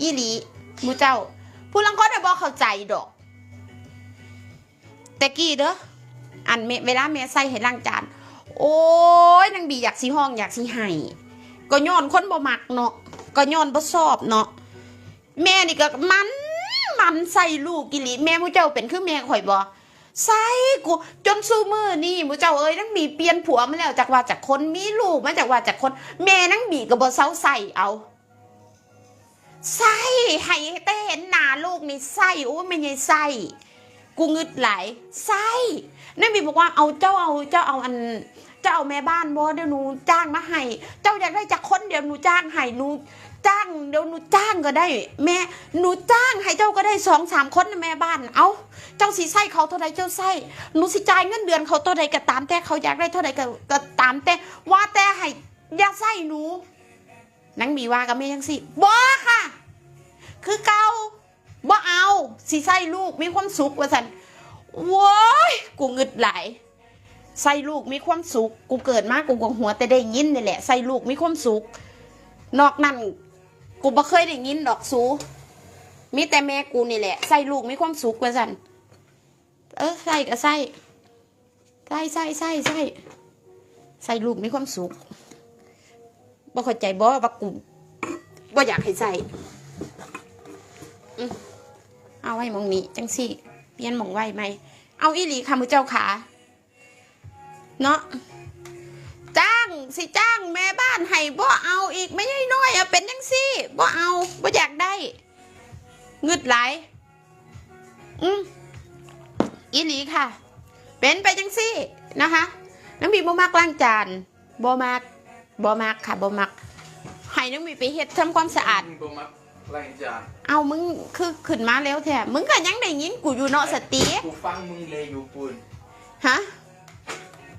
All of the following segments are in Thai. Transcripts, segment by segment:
อีหลีมูเจ้า ผู้ลังคนได้บอกเข้าใจดอกแต่กี้เด้ออันเมเวลาแม่ใส่ให้ล้างจาน โอ้ยนางบีอยากสิห้องอยากสิให้ก็ย้อนคนบ่มักเนาะก็ย้อนบ่ชอบเนาะแม่นี่ก็มันมันใส่ลูกกิลิแม่มูเจ้าเป็นคือแม่ข่อยบ่ใส่กูจนสู้มือนี่มูเจ้าเอ้ยนางบีเปลี่ยนผัวมาแล้วจากว่าจากคนมีลูกมาจากว่าจากคน แม่นางบีก็บ่เซาใส่เอา ใส่ให้แต่เห็นหน้าลูกนี่ใส่โอ้ไม่ใช่ใส่กูงึดไหลายใส่นั่นบีบอกว่าเอาเจ้าเอาเจ้าเอาอัน เจ้าเอาแม่บ้านบ่เดี๋ยวหนูจ้างมาให้ เจ้าอยากได้จากคนเดี๋ยวหนูจ้างให้หนูจ้างเดี๋ยวหนูจ้างก็ได้ แม่หนูจ้างให้เจ้าก็ได้สองสามคนแม่บ้าน เอาเจ้าสิใส่เขาเท่าใดเจ้าใส่หนูสิจ่ายเงินเดือนเขาเท่าใดก็ตามแต่เขาอยากได้เท่าใดก็ตามแต่ว่าแต่ให้อย่าใส่หนู นังมีว่ากับแม่ยังสิบ่ค่ะ คือเกาบ่เอา สิใส่ลูกมีความสุขว่าสันโว้ยกูงึดไหลใส่ลูกมีความสุข กูเกิดมากูก็หัวแต่ได้ยินนี่แหละใส่ลูกมีความสุข นอกนั้นกูบ่เคยได้ยินดอกสูมีแต่แม่กูนี่แหละใส่ลูกมีความสุขว่าสันเออใส่ก็ใส่ใส่ใส่ใส่ใส่ใส่ลูกมีความสุข บ่เข้าใจบ่ว่ากูบ่อยากให้ใส่เอาไว้มองนี้จังสิเปลี่ยนมองไว้ไหม เอาอีหลีค่ะมือเจ้าขาเนาะจ้างสิจ้างแม่บ้านให้บ่เอาอีกไม่ใช่น้อยอะเป็นจังซี่บ่เอาบ่อยากได้เงึดไหลอืมอีหลีค่ะ เป็นไปจังซี่นะคะน้องบีบ่มักล้างจานบ่มัก บ่มักค่ะบ่มักให้น้องบีไปเฮ็ดทำความสะอาด บ่มักล้างจานเอามึงคือขึ้นมาแล้วแท้มึงก็ยังได้ยินกูอยู่เนาะสติกูฟังมึงเลยอยู่ปุ่นฮะ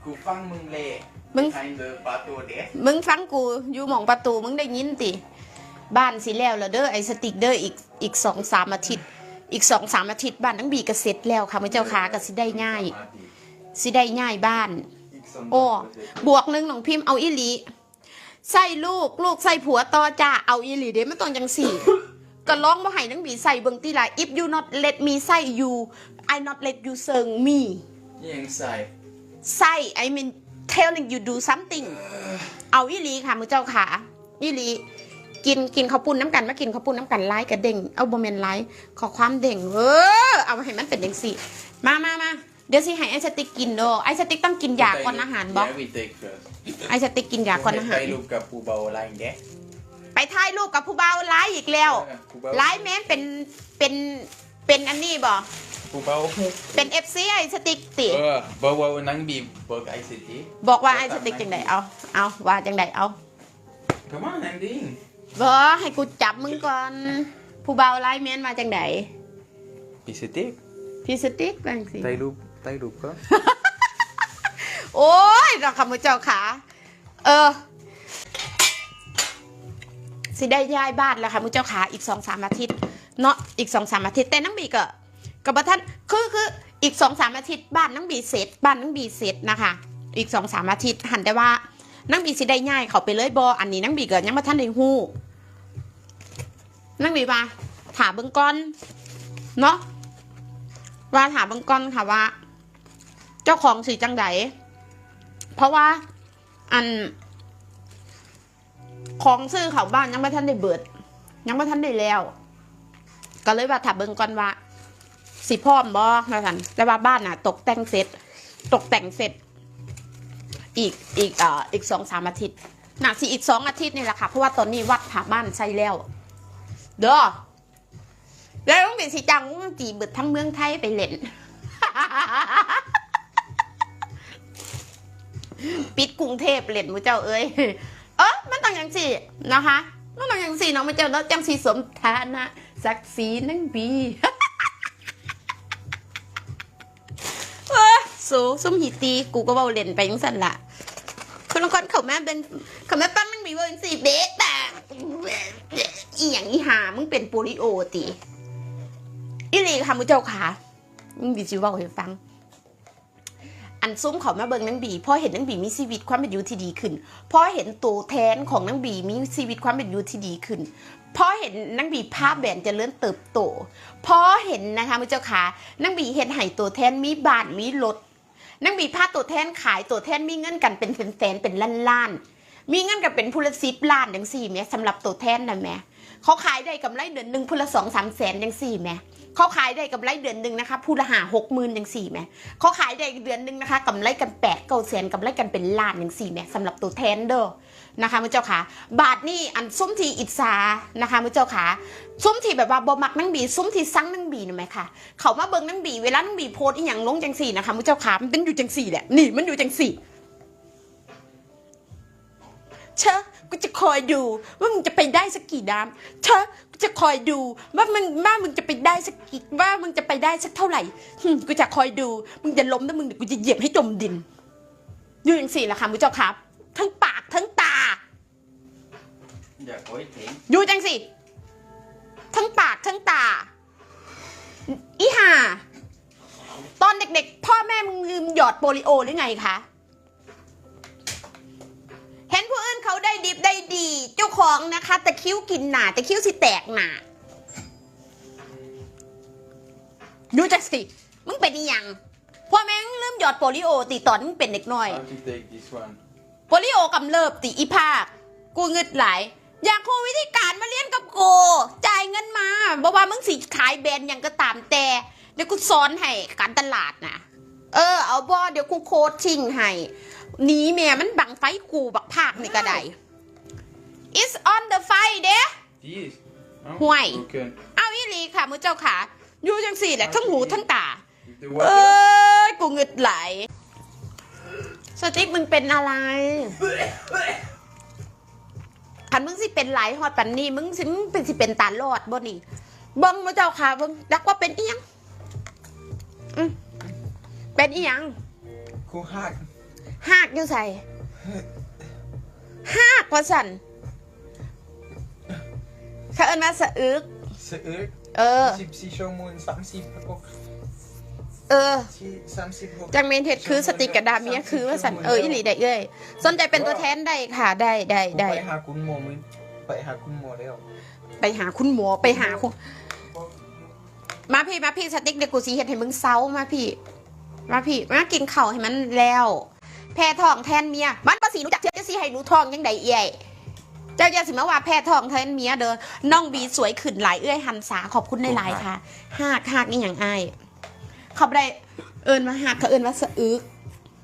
กูฟังมึงเลยมึงใครเดินประตูเด็กมึงฟังกูอยู่หมองประตูมึงได้ยินติบ้านสิแล้วแล้วเด้อไอ้สติกเด้ออีกอีกสองสามอาทิตย์ อีกสองสามอาทิตย์บ้านทั้งบีก็เสร็จแล้วค่ะมือเจ้าขาก็สิได้ง่าย สิได้ง่ายบ้านอีกสงโอ้เดืนบวกหนึ่งน้องพิมพ์เอาอีหลี ใส่ลูกลูกใส่ผัวต่อจ้าเอาอีหลีเด้ไม่ต้องจังสี่ ก็ร้องบ่ให้นังบีใส่เบิ่งตีหลาย if you not let me ใส่ you I not let you เซิง me ยังใส่ใส่ I mean telling you do something เอาอีหลีค่ะมือเจ้าขาอีหลีกินกินข้าวปุ้นน้ำกันมากินข้าวปุ้นน้ำกันไล่กระเด้งเอาบอมเมนไล่ขอความเด้งเออเอาให้มันเป็นอย่างสี่มามามา เดี๋ยวสิให้ไอ้สติ๊กกินเด้อไอ้สติ๊กต้องกินยาก่อนอาหารบอ Yeah, we take first ไอ้สติ๊กกินยาก่อนอาหาร ไปลูกกับปูเบาอะไรอย่างเงี้ยไปถ่ายรูปกับผู้บ่าวไล่อีกแล้วเออปูเบาไล่แม้นเป็นเป็นเป็นอันนี้บ่ปูเบาเป็นเอฟซีไอ้สติ๊กติ เออเบาเบานั่งบีบเบิกไอซีทีบอกว่าไอ้สติ๊กจังไดเอาเอาว่าจังไดเอา Come on นั่งดิบอให้กูจับมึงก่อน ผู้บ่าวไล่แม้นมาจังไดปีสติกพี่สติ๊กว่าจังสิไต้รูป ไต้รูปก็โอ้ยเราคำว่าเจ้าขาเออ สิได้ย้ายบ้านแล้วค่ะมุเจ้าขาอีกสองสามอาทิตย์เนาะอีกสองสามอาทิตย์แต่นังบีก็กับท่านคือคืออีกสองสามอาทิตย์บ้านนังบีเสร็จบ้านนังบีเสร็จนะคะ อีกสองสามอาทิตย์หันได้ว่านังบีสิได้ย้ายเขาไปเลยบออันนี้นังบีเก็ยังมาท่านได้ฮู้นังบีว่าถามเบิ่งก่อนเนาะว่าถามเบิ่งก่อนค่ะว่า เจ้าของสีจังไดเพราะว่าอัน ของซื้อเขาบ้านยังไม่ทันได้เบิด ยังไม่ทันได้แล้ว ก็เลยว่าถ้าเบิงก่อนว่าสิพร้อมบ่แล้วกันแต่ว่าบ้านน่ะ ตกแต่งเสร็จ ตกแต่งเสร็จ อีกอีกอ่ออีกสองสามอาทิตย์น่ะสิอีกสองอาทิตย์นี่แหละค่ะเพราะว่าตอนนี้วัดผาบ้านใช่แล้ว เด้อแล้วต้องเป็นสิจังจีเบิดทั้งเมืองไทยไปเล่น ปิดกรุงเทพเล่นมือเจ้าเอ้ยเออมันต้องอย่างสี่นะคะมันต้องอย่างสี่น้องมือเจ้าแล้วจังสีสมฐานะศักดิ์ศรีนั่งบีเออสูซุ่มหีตีกูก็เบาเล่นไปยังสั่นละคนละคนเขาแม่เป็นเขาแม่ปั้นมันมีเวอร์สี่เบสแต่อีหยังอีหามึงเป็นโปลิโอตีอีหลีค่ะมือเจ้าขามึงบีจิเว่าให้ฟัง อันซุ้มเขามาเบิงนางบีพอเห็นนางบีมีชีวิตความเป็นอยู่ที่ดีขึ้นพอเห็นตัวแทนของนางบีมีชีวิตความเป็นอยู่ที่ดีขึ้นพอเห็นนางบีภาพแบนจะเลื่อนเติบโตพอเห็นนะคะมุเจ้าขานางบีเห็นไห้ตัวแทนมีบาทมีรถนางบีพาตัวแทนขายตัวแทนมีเงินกันเป็นแสนเป็นล้านๆมีเงินกันเป็นพูละสิบล้านจังสี่แม่สำหรับตัวแทนนะแม่เขาขายได้กำไรเดือนหนึ่งพูละสองสามแสนจังสี่แม่ เขาขายได้กำไรเดือนหนึ่งนะคะพูละหาหกหมื่นจังสี่แหม่เขาขายได้เดือนหนึ่งนะคะกำไรกันแปดเก้าแสนกำไรกันเป็นล้านจังสี่แหม่สำหรับตัวแทนเด้อนะคะมือเจ้าขาบาทนี่อันซุ้มทีอิจฉานะคะมือเจ้าขาซุ้มทีแบบว่าบ่มักนั่งบีซุ้มทีซังนั่งบีนี่ไหมคะเขามาเบิ่งนั่งบีเวลานั่งบีโพสอีหยังลงจังสี่นะคะมือเจ้าขามันเป็นอยู่จังสี่แหละนี่มันอยู่จังสี่เชอะกูจะคอยดูว่ามึงจะไปได้สักกี่น้ำเชอะ จะคอยดูว่ามึงว่ามึงจะไปได้สักกี่ว่ามึงจะไปได้สักเท่าไหร่หึกูจะคอยดู มึงจะล้มแล้วมึงเดี๋ยวกูจะเหยียบให้จมดินอยู่จังสี่แหละค่ะมือเจ้าขาทั้งปากทั้งตา อย่าคอยถึงอยู่จังสิ ทั้งปากทั้งตา อีห่า ตอนเด็กๆ พ่อแม่มึงลืมหยอดโปลิโอหรือไงคะ เห็นผู้อื่นเขาได้ดิบได้ดี เจ้าของนะคะ แต่คิ้วกินหนาแต่คิ้วสิแตกหนาดูจังสิ มึงเป็นอีหยังพ่อแม่งลืมหยอดโปลิโอติตอนมึงเป็นเด็กน้อย How to take this one โปลิโอกำเริบติอีภาค กูเงึดไหลาย อยากคูวิธีการมาเรียนกับกูจ่ายเงินมาบอกว่ามึงสิขายแบรนด์หยังก็ตามแต่ เดี๋ยวกูสอนให้การตลาดนะเออเอาบอเดี๋ยวกูโคชชิ่งให้ หนีแม่มันบังไฟกูบักภาคนี่ก็ได้ it's on the fire เด้ This oh, Why? Okay เอาอีหลีค่ะมือเจ้าขาอยู่จังสี่แหละทั้งหูทั้งตา The เอ้ water ยกูเงึดไหลายสติ๊กมึงเป็นอะไรคันมึงสิเป็นหลายฮอดปันนี่มึงสิมึงเป็นสิเป็นตาลอดบ่นี่เบิ่งมาเจ้าค่ะเบิ่งดักว่าเป็นอีหยังอืมเป็นอีหยัง Cô hack หากอยู่ใส่หากว่าสั่นเขาเอิ้นว่าสะอึก Ze ur เออ14ชั่วโมง30 ook เออ30 ook จังเมนเทศคือสติกกระดาเมียคือว่าสันเอออีหลีได้เอ้ยสนใจเป็นตัวแทนได้ค่ะได้ได้ได้ไปหาคุณหมอมึงไปหาคุณหมอแล้วไปหาคุณหมอไปหาคุณมาพี่มาพี่สติ๊กเด็กกูสีเห็ดให้มึงเซามาพี่ มาพี่มากินข้าวให้มันแล้ว แพ้ท้องแทนเมีย มันภาษีรู้จักเชื่อจะสิให้หนูท้องยังไดเอ้ยเจ้าอย่าสิมาว่าแพ้ท้องแทนเมียเด้อน้องบีสวยขึ้นหลายเอื้อยหันษาขอบคุณในหลายๆค่ะหากหากนี่อย่างอายขอบได้เอิญมาหากเขาเอิญว่าสะอึก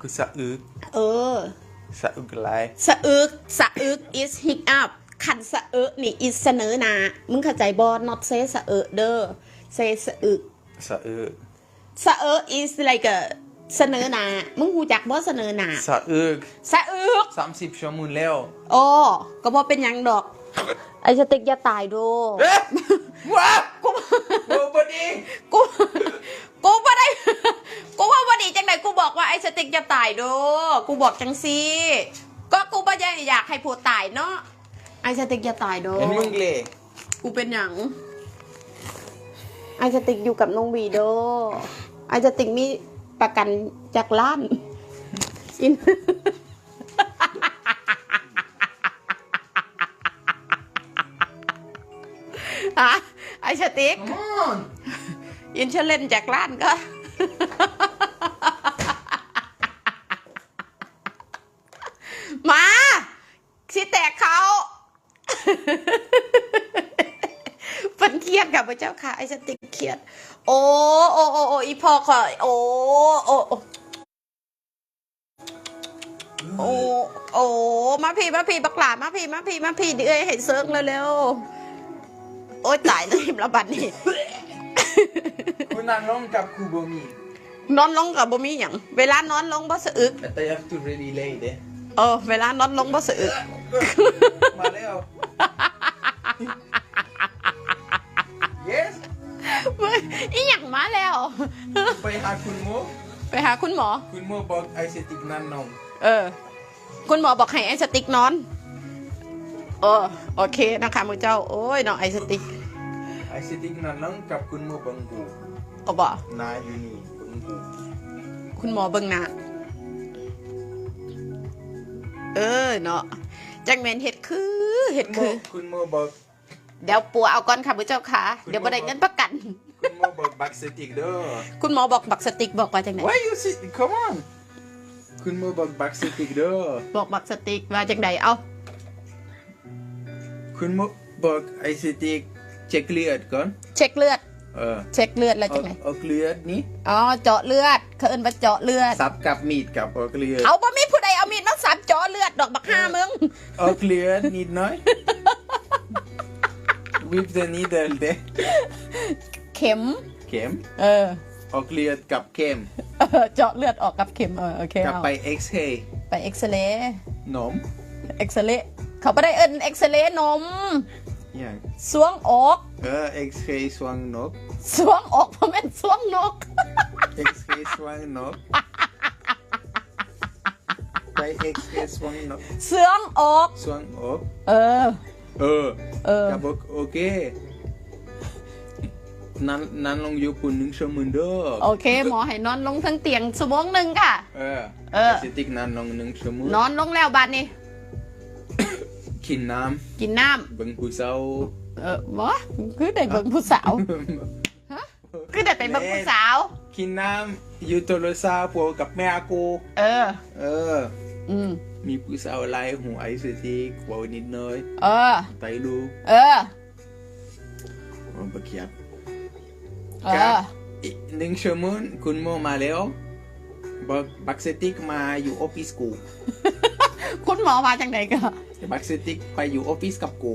คือสะอึกเออสะอึกหลายสะอึกสะอึก is hick up ขันสะอึกนี่ is เสนอหนามึงเข้าใจบอ not say สะอึกเด้อ say สะอึกสะอึกสะอึก is like a เสนอหนามึงหูจักบอเสนอหนาสะอึกสะอึก30ชั่วโมงแล้วโอ้ก็บอเป็นหยังดอก ไอสติ๊กอย่าตายโดเอ๊ะว้าวกูโอ้บอดีกูกูบ่ได้กูว่าวันนี้จังไหนกูบอกว่าไอสติ๊กอย่าตายโดกูบอกจังซีก็กูบ่ได้อยากให้ผู้ตายเนาะไอสติ๊กอย่าตายโดเห็นมึงเลยกูเป็นหยังไอสติกอยู่กับน้องวีโดไอสติกมี ประกันจากล้านอินอะไอสติก Come on อินเชอร์เล่นจากล้านก็ มาสิแตกเขา ฝันเครียดกับพระเจ้าค่ะไอสติกเครียด โอ้โอ้โอ้โอ้อีพอค่ะโอ้โอ้โอ้โอ้โอ้มาพี่มาพี่บักหลามาพี่มาพี่มาพี่เดี๋ยวเอ้ยให้เซิร์งเร็วๆโอ้ยตายเลยระบาดนี่คุณนั่งลงกับคูโบมีนอนลงกับบ่มีหยังเวลานอนลงบ่สะอึกแต่ you have to really lay there เออเวลานอนลงบ่สะอึกมาแล้ว อีหยังมาแล้ว ไปหาคุณหมอไปหาคุณหมอ คุณหมอบอกไอเซติกนั่นนมเออ คุณหมอบอกให้ไอสติ๊กนอนเออโอเคนะคะมือเจ้า โอ้ยเนาะไอสติ๊กไอเซติกนั่นลงกับคุณหมอบังกูก็บอกนาอยู่นี่บังกูคุณหมอเบิ่งหน้าเออเนาะจังแมนเห็ดคือเห็ดคือ คุณหมอบอก เดี๋ยวปัวเอาก่อนค่ะผู้เจ้าค่ะคุณเดี๋ยวบ่ได้เงินประกัน คุณหมอบอกบักสติกเด้อคุณหมอบอกบักสติ๊กบอกว่าจังไหน Why you sit come on คุณหมอบอกบักสติกเด้อบอกบักสติ๊กว่าจังไหนเอาคุณหมอบอกไอสติกเช็คเลือดก่อน เช็คเลือด เออ เช็คเลือดแล้วเอาจังไหนเอาเลือดนี้อ๋อเจาะเลือดเขาเอิ้นว่าเจาะเลือด สับกับมีดกับเอาเลือด เอาบ่มีผู้ใดเอามีดมาสับเจาะเลือดดอกบักห้ามึงเอาเลือดนิดหน่อย with the needle เด้เข็ม เข็ม เออเอาเลือดกับเข็ม เออ เจาะเลือดออกกับเข็ม เออ โอเคกับเอาไปเอ็กซเรย์ไปเอ็กซเรย์นม เอ็กซเรย์เขาไม่ได้เอิ้นเอ็กซเรย์นมอย่างสวงอกเออเอ็กซเรย์สวงนกสวงอกเพราะเป็นสวงนก เอ็กซเรย์สวงนกไปเอ็กซเรย์สวงนกเสืองอกสวงอกเออ เออเออ กับบอกโอเค นั้นนั้นลงอยู่ปุ่นหนึ่งชั่วโมงเด้อโอเค หมอให้นอนลงทั้งเตียงสมองหนึ่งค่ะ เออ เออสติกนั้นลงหนึ่งชั่วโมงนอนลงแล้วบัดนี้กินน้กินน้ำเบิ่งผู้สาวำเออหมอคือได้เบิ่งผู้สาวฮะคือได้ไปเบิ่งผู้สาวกินน้ำอยู่โทรศัพท์พวกกับแม่กูเออ เออ อืมมีผู้สาวไล่หูไอสติกเว่านิดหน่อย เออไตลูกเออว่าบักเขียบ เอครัอบอีกหนึ่งชั่วโมงคุณโมมาแล้วบักบักสติกมาอยู่ออฟฟิศกูคุณหมอมาจากไหนก็บักสติกไปอยู่ออฟฟิศกับกู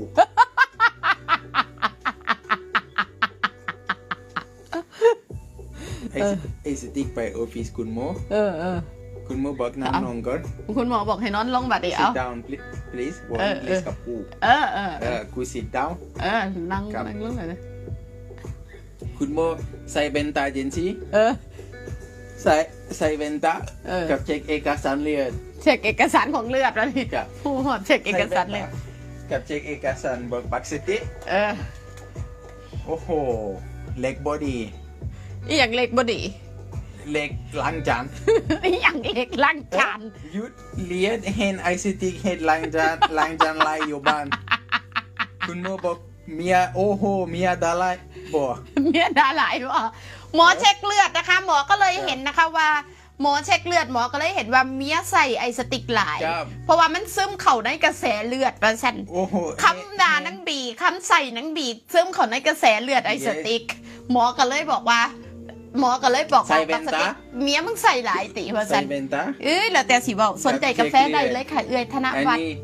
ไอสไอสติกไปออฟฟิศคุณโมเออเออคุณโมบอกนั่งเอาลงก่อนคุณหมอบอกให้นอนลงบัดนี้ sit เอา down please please บอกเออ please เออกับกูเออเออเออกู sit down เออนั่งครับนั่งลงเลยนะ คุณโมใส่เบนตาเจนซีเออใส่ใส่เบนตาเออ กับเช็คเอกสารเลือด เช็คเอกสารของเลือดแล้วนี่ครับ ผู้หอดเช็คเอกสารเลยกับเช็คเอกสารบอกบักสติกเออโอ้โหเล็กบอดี้อีอย่างเล็กบดีเล็กล้างจานอีอย่างเล็กล้างจานยุดเลียดเห็นไอซิติกเห็นล้างจานล้างจานไล่อยู่บ้าน คุณโมบอก เมียโอ้โหเมียดาไลบอกเมียดาหลายว่าหมอเช็คเลือดนะคะ หมอก็เลยเห็นนะคะว่าหมอเช็คเลือดหมอก็เลยเห็นว่าเมียใส่ไอสติกหลายครับเพราะว่ามันซึมเข้าในกระแสเลือดประสันโอ้โหคำด่านังบีคำใส่นังบีซึมเข้าในกระแสเลือดไอสติก หมอก็เลยบอกว่า หมอก็เลยบอกว่าปกติเมียมึงใส่หลายติว่าใส่สันเบนตาเอ้ยแล้วแต่สิบอกสนใจกาแฟได้เลยค่ะเอ้ยธนอันวัฒน์นี้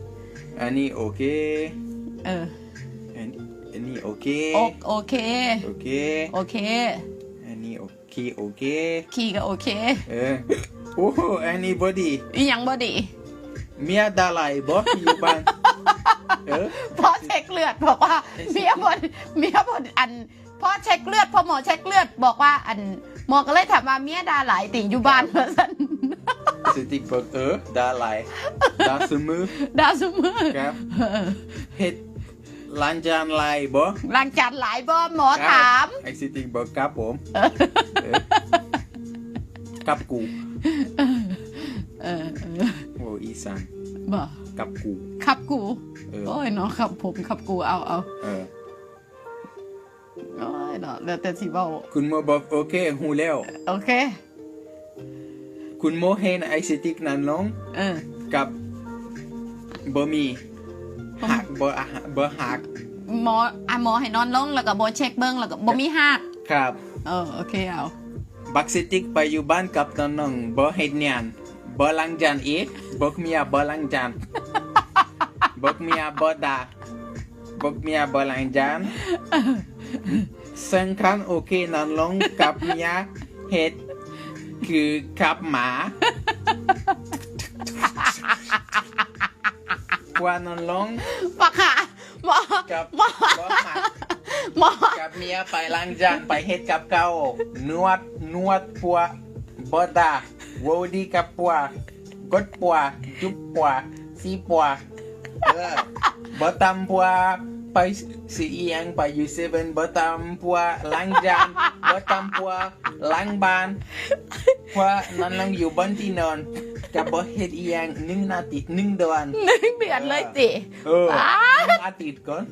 อันนี้โอเค เอออันอันนี้ โอเค โอโอเค โอเค โอเค อันนี้โอเคโอเค ขี่ก็โอเค เออ โอ้โหอันนี้บอดี้อีหยังบ่ดีเมียดาไลบอกอยู่บ้านเออพอเช็คเลือดบอกว่าเมียบนเมียบนอันพอเช็คเลือดพอหมอเช็คเลือดบอกว่าอันหมอก็เลยถามว่าเมียดาหลายติอยู่บ้านเพื่อสันสติกบอกเออดาไลดาสมือดาซุมือครับเฮ็ด ล้างจานไลบ่ล้างจานหลายบ่หมอถาม ไอซิติกบอกครับผมเออกับกูเออเออโอ้อีสานบ่กับกูขับกูเออโอ้ยเนาะขับผมขับกูเอาเอาเออโอ้ยเนาะแล้วแต่สิเว้าคุณโมบอกโอเคหูแล้วโอเค คุณโมเห็นไอซิติกนั้นลงเออกับบะหมี่ หักบ่อาหารบ่หักหมออะหมอให้นอนลงแล้วก็บ่เช็คเบิ่งแล้วก็บ่มีหักครับเออโอเคเอาบักซิติกไปอยู่บ้านกับน้องๆบ่เฮ็ดงานบ่ล้างจานอีกบอกเมียบ่ล้างจานบอกเมียบ่ด่าบอกเมียบ่ล้างจานสังคันโอเคนั่นลงกับเมียเฮ็ดคือกับหมา ว่านั่นลงหมอค่ะหมอกับหมอบ่หมาหมอกับเมียไปล้างจานไปเฮ็ดกับเก่านวดนวดปัวบดาโวดีกับปัวกดปัวจุบปัวสีปัวเออบตำปัวไปสีเอียงไปอยู่เซเว่นบตำปัวล้างจานบตำปัวล้างบ้านปัวนั่นลังอยู่บนที่นอน กับบเฮ็ดเอียงหนึ่งนาทีหนึ่งเดือนหนึ่งเดือนเลยสิเอออ้าหนึ่งอาทิตย์ก่อน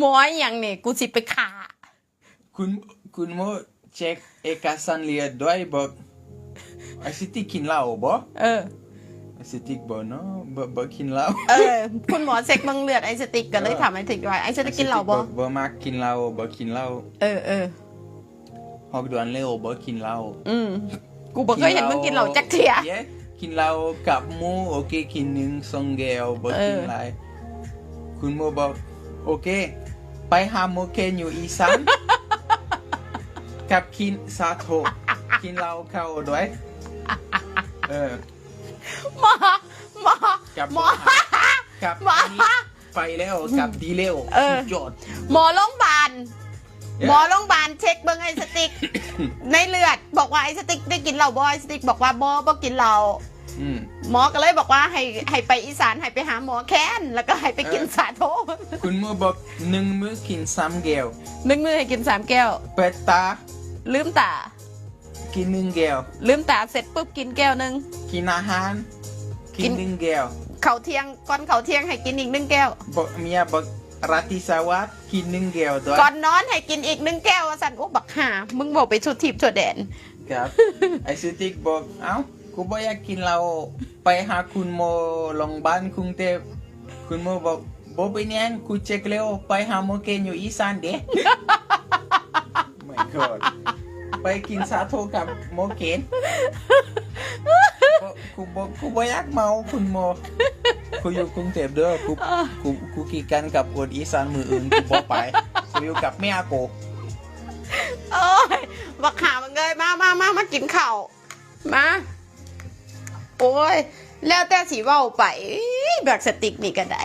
มออหย่างนี่กูสิไปขาคุณคุณโมเช็คเอกสารเรียนด้วยบอกไอซิติกินเหล้าบ่เออไอซิติกบ่เนาะบ่บ่กินเหล้าเออคุณหมอเซ็กเบังเลือดไอสติกก็เลยถามไอสติกว่าไอสติกกินเหล้าบ่บ่มักกินเหล้าบ่กินเหล้าเออเออฮอกดวนเร็วบ่กินเหล้าอืม กูบอกเคยเห็นมึงกินเหล้าจักเทียย้กินเหล้ากับหมูโอเคกินหนึ่งสองแก้วบ่กินเออหลายคุณโมบอกโอเค ไปหาโมเคนอยู่อีสานกับกินสาโทกินเหล้าเข้าด้วยเออหมอหมอกับหมอกับหมออันนี้ไปแล้วกับดีเร็วเออสุดยอดหมอโรงพยาบาล หมอโรงพยาบาลเช็คเบิ่งไอสติกในเลือดบอกว่าไอสติกได้กินเหล้าบ่ไอสติกบอกว่าบ่บ่กินเหล้าอืมหมอก็เลยบอกว่าให้ให้ไปอีสานให้ไปหาหมอแค้นแล้วก็ให้ไปกินเออสาโทคุณโมบอกหนึ่งมื้อกินสามแก้วหนึ่งมือให้กินสามแก้ว เปิดตา ลืมตา กินหนึ่งแก้ว ลืมตาเสร็จปุ๊บกินแก้วหนึ่ง กินอาหาร กิกินนหนึ่งแก้ว เขาเที่ยงก่อนเขาเที่ยงให้กินอีกหนึ่งแก้วบอกเมียบอก ราตรีสวัสดิ์กินหนึ่งแก้วด้วยก่อนนอนให้กินอีกหนึ่งแก้วว่าสันโอ้บักหามึงบอกไปชุดทิพย์ชุดแดนครับไอซิติกบอกเอ้ากูบอกอยากกินเราไปหาคุณโมโรงพยาบาลกรุงเทพคุณโมบอกบอกไปเนี่ยกูเช็คแล้วไปหาโมเกนอยู่อีสานเด้ไม่กอดไปกินสาโทกับโมเกนบอกกูบอกกูบอกอยากเมาคุณโม กูอยู่กรุงเทพเด้อกูกูกูกีกันกับคนอีสานมืออื่นกูบอกไปกูอยู่กับแม่กูโอ้ยบักขามันเลยมามามามากินข้าวมาโอ้ยแล้วแต่สีว่าไปแบบสติกนี่ก็ได้